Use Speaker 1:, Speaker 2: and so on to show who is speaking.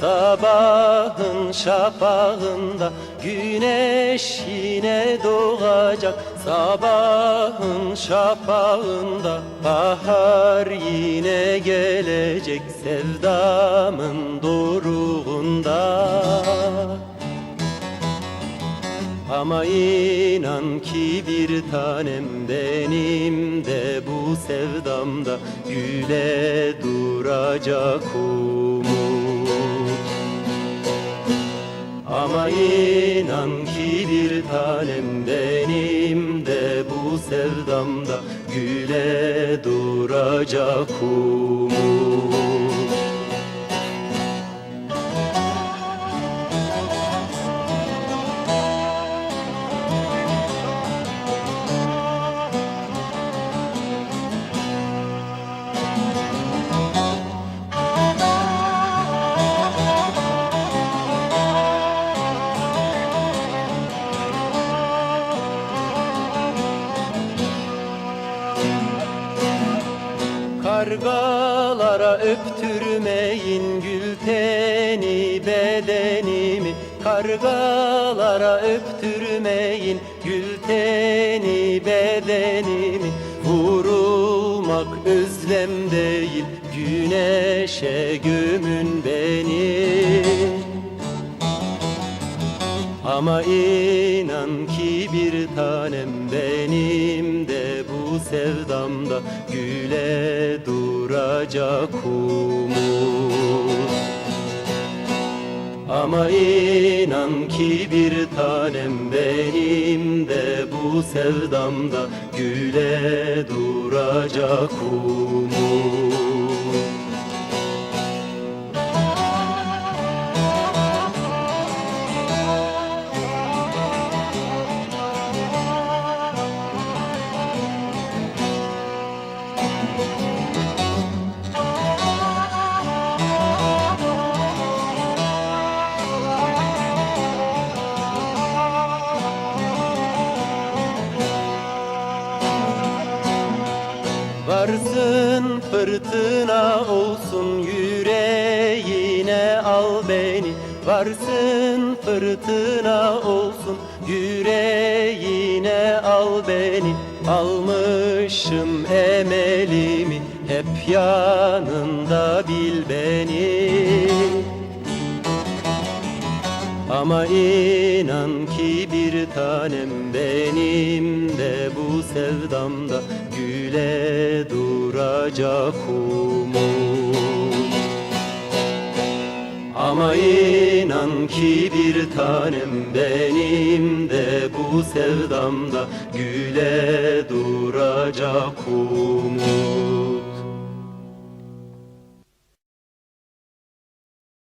Speaker 1: Sabahın şafağında güneş yine doğacak Sabahın şafağında. Bahar yine gelecek Sevdamın doruğunda ama inan ki bir tanem benim de bu sevdamda güle duracak umut. Ama inan ki bir tanem benim de bu sevdamda güle duracak umut Kargalara öptürmeyin gül teni bedenimi. Kargalara öptürmeyin gül teni bedenimi. Vurulmak özlem değil güneşe gömün beni. Ama inan ki bir tanem benim sevdamda güle duracak umut. Ama inan ki bir tanem benim de bu sevdamda güle duracak umut Varsın fırtına olsun yüreğine al beni. Varsın fırtına olsun yüreğine al beni. Almışım emelimi hep yanında bil beni ama inan ki bir tanem benim de bu sevdamda güle duracak umut. Ama inan ki bir tanem benim de bu sevdamda güle duracak umut